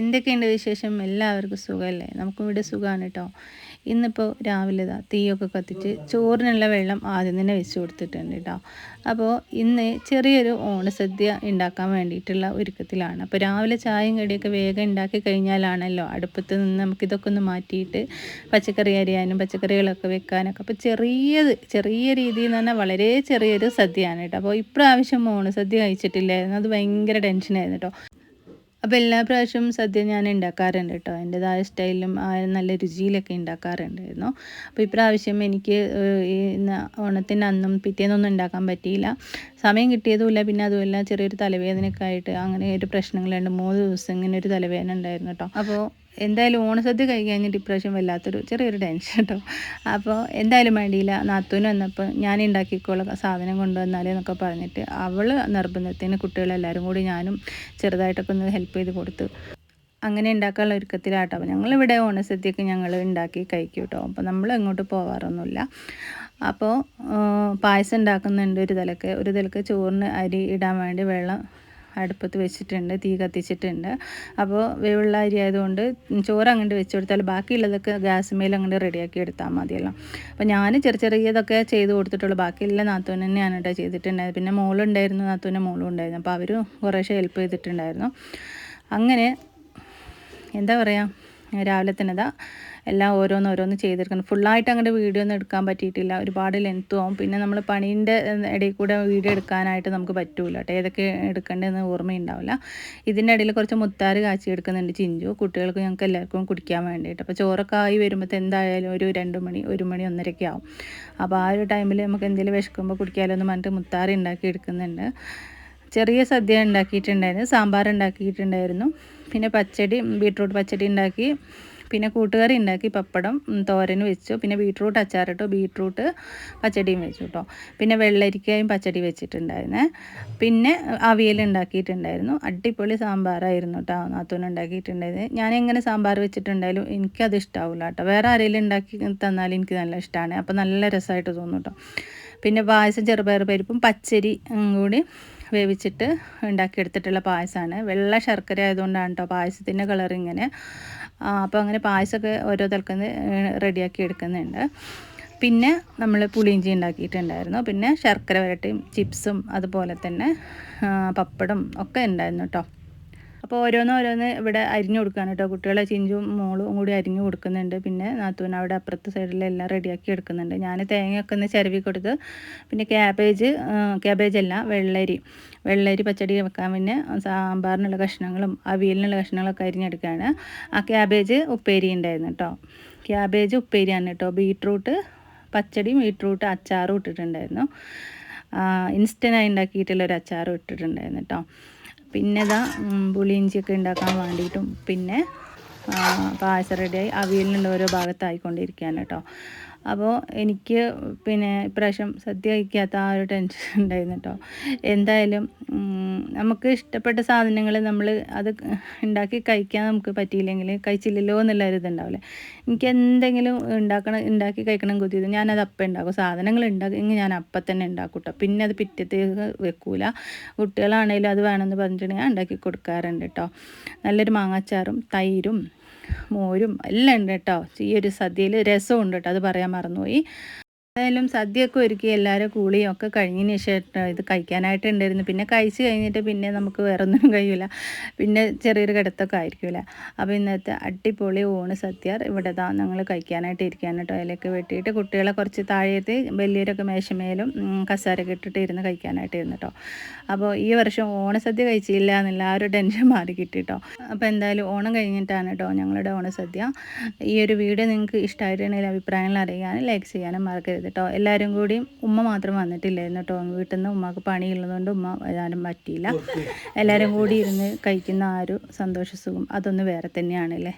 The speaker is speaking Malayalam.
എന്തൊക്കെയുണ്ട് വിശേഷം? എല്ലാവർക്കും സുഖമല്ലേ? നമുക്കും ഇവിടെ സുഖമാണ് കേട്ടോ. ഇന്നിപ്പോൾ രാവിലെ ഇതാ തീയൊക്കെ കത്തിച്ച് ചോറിനുള്ള വെള്ളം ആദ്യം തന്നെ വെച്ച് കൊടുത്തിട്ടുണ്ട് കേട്ടോ. അപ്പോൾ ഇന്ന് ചെറിയൊരു ഓണസദ്യ ഉണ്ടാക്കാൻ വേണ്ടിയിട്ടുള്ള ഒരുക്കത്തിലാണ്. അപ്പോൾ രാവിലെ ചായയും കടിയൊക്കെ വേഗം ഉണ്ടാക്കി കഴിഞ്ഞാലാണല്ലോ അടുപ്പത്ത് നിന്ന് നമുക്കിതൊക്കെ ഒന്ന് മാറ്റിയിട്ട് പച്ചക്കറി അരിയാനും പച്ചക്കറികളൊക്കെ വെക്കാനൊക്കെ. അപ്പോൾ ചെറിയത് ചെറിയ രീതിയിൽ എന്ന് പറഞ്ഞാൽ വളരെ ചെറിയൊരു സദ്യയാണ് കേട്ടോ. അപ്പോൾ ഇപ്രാവശ്യം ഓണസദ്യ കഴിച്ചിട്ടില്ലായിരുന്നു. അത് ഭയങ്കര ടെൻഷനായിരുന്നു കേട്ടോ. അപ്പോൾ എല്ലാ പ്രാവശ്യവും സദ്യ ഞാൻ ഉണ്ടാക്കാറുണ്ട് കേട്ടോ എന്റെതായ സ്റ്റൈലിലും ആ നല്ല രുചിയിലൊക്കെ ഉണ്ടാക്കാറുണ്ടായിരുന്നു അപ്പോൾ ഇപ്രാവശ്യം എനിക്ക് ഈ ഓണത്തിന്റെ അന്നും പിറ്റേന്നൊന്നും ഉണ്ടാക്കാൻ പറ്റിയില്ല. സമയം കിട്ടിയതുമില്ല. പിന്നെ അതുമല്ല ചെറിയൊരു തലവേദനയൊക്കെ ആയിട്ട് അങ്ങനെ ഒരു പ്രശ്നങ്ങളുണ്ട് മൂന്ന് ദിവസം ഇങ്ങനെ ഒരു തലവേദന ഉണ്ടായിരുന്നു കേട്ടോ അപ്പോൾ എന്തായാലും ഓണസദ്യ കൈ കഴിഞ്ഞ് ഡിപ്രഷൻ വല്ലാത്തൊരു ചെറിയൊരു ടെൻഷൻ കേട്ടോ അപ്പോൾ എന്തായാലും വേണ്ടിയില്ല. നാത്തൂന് വന്നപ്പോൾ ഞാൻ ഉണ്ടാക്കിക്കോളാം സാധനം കൊണ്ടുവന്നാലേ എന്നൊക്കെ പറഞ്ഞിട്ട് അവൾ നിർബന്ധത്തിന് കുട്ടികളെല്ലാവരും കൂടി ഞാനും ചെറുതായിട്ടൊക്കെ ഒന്ന് ഹെൽപ്പ് ചെയ്ത് കൊടുത്തു അങ്ങനെ ഉണ്ടാക്കാനുള്ള ഒരുക്കത്തിലാട്ടോ. അപ്പോൾ ഞങ്ങളിവിടെ ഓണസദ്യക്ക് ഞങ്ങൾ ഉണ്ടാക്കി കഴിക്കും കേട്ടോ അപ്പോൾ നമ്മൾ എങ്ങോട്ട് പോകാറൊന്നുമില്ല അപ്പോൾ പായസം ഉണ്ടാക്കുന്നുണ്ട് ഒരു തലക്ക്. ഒരു തലക്ക് ചോറിന് അരി ഇടാൻ വേണ്ടി വെള്ളം അടുപ്പത്ത് വെച്ചിട്ടുണ്ട് തീ കത്തിച്ചിട്ടുണ്ട്. അപ്പോൾ വേവുള്ള അരി ആയതുകൊണ്ട് ചോറ് അങ്ങോട്ട് വെച്ച് കൊടുത്താൽ ബാക്കിയുള്ളതൊക്കെ ഗ്യാസ് മേലങ്ങോട്ട് റെഡിയാക്കി എടുത്താൽ മതിയല്ലോ. അപ്പോൾ ഞാൻ ചെറിയ ചെറിയതൊക്കെ ചെയ്ത് കൊടുത്തിട്ടുള്ളൂ. ബാക്കിയുള്ള നാത്തൂൻ തന്നെയാണ് കേട്ടോ ചെയ്തിട്ടുണ്ടായത്. പിന്നെ മോളുണ്ടായിരുന്നു നാത്തൂന്റെ മോളും ഉണ്ടായിരുന്നു. അപ്പോൾ അവർ കുറേശ്ശെ ഹെൽപ്പ് ചെയ്തിട്ടുണ്ടായിരുന്നു. അങ്ങനെ എന്താ പറയുക രാവിലെ തന്നെ ഇതാ എല്ലാം ഓരോന്ന് ഓരോന്ന് ചെയ്തെടുക്കണം. ഫുള്ളായിട്ട് അങ്ങോട്ട് വീഡിയോ ഒന്നും എടുക്കാൻ പറ്റിയിട്ടില്ല. ഒരുപാട് ലെങ്ത്തും ആവും പിന്നെ നമ്മൾ പണീന്റെ ഇടയിൽ കൂടെ വീഡിയോ എടുക്കാനായിട്ട് നമുക്ക് പറ്റൂല കേട്ടോ. ഏതൊക്കെ എടുക്കേണ്ടതെന്ന് ഓർമ്മയുണ്ടാവില്ല ഇതിന്റെ ഇടയിൽ കുറച്ച് മുത്താറ് കാച്ചി എടുക്കുന്നുണ്ട് ചിഞ്ചു. കുട്ടികൾക്ക് ഞങ്ങൾക്ക് എല്ലാവർക്കും കുടിക്കാൻ വേണ്ടിയിട്ട്. അപ്പോൾ ചോറൊക്കെ ആയി വരുമ്പോൾ എന്തായാലും ഒരു രണ്ട് മണി ഒരു മണി ഒന്നരയ്ക്ക് ആവും. അപ്പോൾ ആ ഒരു ടൈമിൽ നമുക്ക് എന്തെങ്കിലും വിശക്കുമ്പോൾ കുടിക്കാമല്ലോ എന്ന് പറഞ്ഞിട്ട് മുത്താറി ഉണ്ടാക്കി എടുക്കുന്നുണ്ട്. ചെറിയ സദ്യ ഉണ്ടാക്കിയിട്ടുണ്ടായിരുന്നു സാമ്പാർ ഉണ്ടാക്കിയിട്ടുണ്ടായിരുന്നു. പിന്നെ പച്ചടി ബീട്രൂട്ട് പച്ചടി ഉണ്ടാക്കി പിന്നെ കൂട്ടുകറി ഉണ്ടാക്കി പപ്പടം തോരൻ വെച്ചു. പിന്നെ ബീട്രൂട്ട് അച്ചാറിട്ടു ബീട്രൂട്ട് പച്ചടിയും വെച്ചു കേട്ടോ പിന്നെ വെള്ളരിക്കയും പച്ചടി വെച്ചിട്ടുണ്ടായിരുന്നേ. പിന്നെ അവിയൽ ഉണ്ടാക്കിയിട്ടുണ്ടായിരുന്നു. അടിപൊളി സാമ്പാറായിരുന്നു കേട്ടോ നാത്തൂന് ഉണ്ടാക്കിയിട്ടുണ്ടായിരുന്നു ഞാൻ എങ്ങനെ സാമ്പാർ വെച്ചിട്ടുണ്ടായാലും എനിക്കത് ഇഷ്ടാവില്ല കേട്ടോ വേറെ ആരെങ്കിലും ഉണ്ടാക്കി തന്നാലും എനിക്ക് നല്ല ഇഷ്ടമാണ് അപ്പോൾ നല്ല രസമായിട്ട് തോന്നും കേട്ടോ പിന്നെ പായസം ചെറുപയർ പരിപ്പും പച്ചരി കൂടി വേവിച്ചിട്ട് ഉണ്ടാക്കിയെടുത്തിട്ടുള്ള പായസമാണ്. വെള്ള ശർക്കര ആയതുകൊണ്ടാണ് കേട്ടോ പായസത്തിന്റെ കളർ ഇങ്ങനെ. അപ്പോൾ അങ്ങനെ പായസമൊക്കെ ഓരോ തലക്കുന്ന റെഡിയാക്കി എടുക്കുന്നുണ്ട്. പിന്നെ നമ്മൾ പുളിയിഞ്ചി ഉണ്ടാക്കിയിട്ടുണ്ടായിരുന്നു. പിന്നെ ശർക്കര വരട്ടിയും ചിപ്സും അതുപോലെ തന്നെ പപ്പടം ഒക്കെ ഉണ്ടായിരുന്നു കേട്ടോ അപ്പോൾ ഓരോന്ന് ഓരോന്ന് ഇവിടെ അരിഞ്ഞു കൊടുക്കുകയാണ് കേട്ടോ. കുട്ടികളെ ചിഞ്ചും മോളും കൂടി അരിഞ്ഞു കൊടുക്കുന്നുണ്ട്. പിന്നെ നാത്തൂൻ അവിടെ അപ്പുറത്തെ സൈഡിലെല്ലാം റെഡിയാക്കി എടുക്കുന്നുണ്ട്. ഞാൻ തേങ്ങയൊക്കെ ഒന്ന് ചിരവി കൊടുത്ത് പിന്നെ ക്യാബേജ് ക്യാബേജ് അല്ല വെള്ളരി. വെള്ളരി പച്ചടി വെക്കാൻ പിന്നെ സാമ്പാറിനുള്ള കഷ്ണങ്ങളും അവിയലിനുള്ള കഷ്ണങ്ങളൊക്കെ അരിഞ്ഞെടുക്കുകയാണ് ആ ക്യാബേജ് ഉപ്പേരി ഉണ്ടായിരുന്നു കേട്ടോ. ക്യാബേജ് ഉപ്പേരിയാണ് കേട്ടോ. ബീട്രൂട്ട് പച്ചടിയും ബീട്രൂട്ട് അച്ചാറും ഇട്ടിട്ടുണ്ടായിരുന്നു. ഇൻസ്റ്റന്റായി ഉണ്ടാക്കിയിട്ടുള്ള ഒരു അച്ചാറും ഇട്ടിട്ടുണ്ടായിരുന്നു കേട്ടോ. പിന്നെ ഇതാ പുളിയിഞ്ചിയൊക്കെ ഉണ്ടാക്കാൻ വേണ്ടിയിട്ടും പിന്നെ പായസം റെഡിയായി അവിയലിനുള്ള ഓരോ ഭാഗത്തായിക്കൊണ്ടിരിക്കുകയാണ് കേട്ടോ. അപ്പോൾ എനിക്ക് പിന്നെ ഇപ്രാവശ്യം സദ്യ കഴിക്കാത്ത ആ ഒരു ടെൻഷൻ ഉണ്ടായിരുന്നു കേട്ടോ എന്തായാലും നമുക്ക് ഇഷ്ടപ്പെട്ട സാധനങ്ങൾ നമ്മൾ അത് ഉണ്ടാക്കി കഴിക്കാൻ നമുക്ക് പറ്റിയില്ലെങ്കിൽ കഴിച്ചില്ലല്ലോ എന്നുള്ള ഒരു ഇതുണ്ടാവില്ലേ? എനിക്ക് എന്തെങ്കിലും ഉണ്ടാക്കണം ഉണ്ടാക്കി കഴിക്കണം കൊതിയത് ഞാനത് അപ്പം ഉണ്ടാക്കും. സാധനങ്ങൾ ഉണ്ടാക്കി ഞാൻ അപ്പം തന്നെ ഉണ്ടാക്കും കേട്ടോ പിന്നെ അത് പിറ്റത്തേക്ക് വെക്കൂല. കുട്ടികളാണെങ്കിലും അത് വേണമെന്ന് പറഞ്ഞിട്ടുണ്ടെങ്കിൽ ഞാൻ ഉണ്ടാക്കി കൊടുക്കാറുണ്ട് കേട്ടോ നല്ലൊരു മാങ്ങാച്ചാറും തൈരും മോരും എല്ലാം ഉണ്ട് കേട്ടോ. ഈ ഒരു സദ്യയിൽ രസമുണ്ട് കേട്ടോ. അത് പറയാൻ മറന്നുപോയി. എന്തായാലും സദ്യയൊക്കെ ഒരുക്കി എല്ലാവരും കൂളിയും ഒക്കെ കഴിഞ്ഞതിന് ശേഷം ഇത് കഴിക്കാനായിട്ട് ഉണ്ടായിരുന്നു പിന്നെ കഴിച്ച് കഴിഞ്ഞിട്ട് പിന്നെ നമുക്ക് വേറെ ഒന്നും കഴിയില്ല പിന്നെ ചെറിയൊരു കിടത്തൊക്കെ ആയിരിക്കില്ല അപ്പോൾ ഇന്നത്തെ അടിപൊളി ഊണ് സദ്യ ഇവിടെ താ ഞങ്ങൾ കഴിക്കാനായിട്ട് ഇരിക്കാൻ കേട്ടോ. അതിലേക്ക് വെട്ടിയിട്ട് കുട്ടികളെ കുറച്ച് താഴെത്തി വലിയവരൊക്കെ മേശമേലും കസാരൊക്കെ ഇട്ടിട്ട് ഇരുന്ന് കഴിക്കാനായിട്ട് ഇരുന്നു കേട്ടോ. അപ്പോൾ ഈ വർഷം ഓണസദ്യ കഴിച്ചില്ല എന്നുള്ള ആ ഒരു ടെൻഷൻ മാറി കിട്ടി കേട്ടോ. അപ്പോൾ എന്തായാലും ഓണം കഴിഞ്ഞിട്ടാണ് കേട്ടോ ഞങ്ങളുടെ ഓണസദ്യ ഈ ഒരു വീഡിയോ നിങ്ങൾക്ക് ഇഷ്ടമായിട്ടുണ്ടെങ്കിൽ അഭിപ്രായങ്ങൾ അറിയാനും ലൈക്ക് ചെയ്യാനും മറക്കരുത്. കേട്ടോ എല്ലാവരും കൂടി ഉമ്മ മാത്രം വന്നിട്ടില്ലായിരുന്നു കേട്ടോ. വീട്ടിൽ നിന്ന് ഉമ്മക്ക് പണിയുള്ളതുകൊണ്ട് ഉമ്മ വരാനും പറ്റിയില്ല. എല്ലാവരും കൂടി ഇരുന്ന് കഴിക്കുന്ന ആ ഒരു സന്തോഷ സുഖം. അതൊന്ന് വേറെ തന്നെയാണല്ലേ?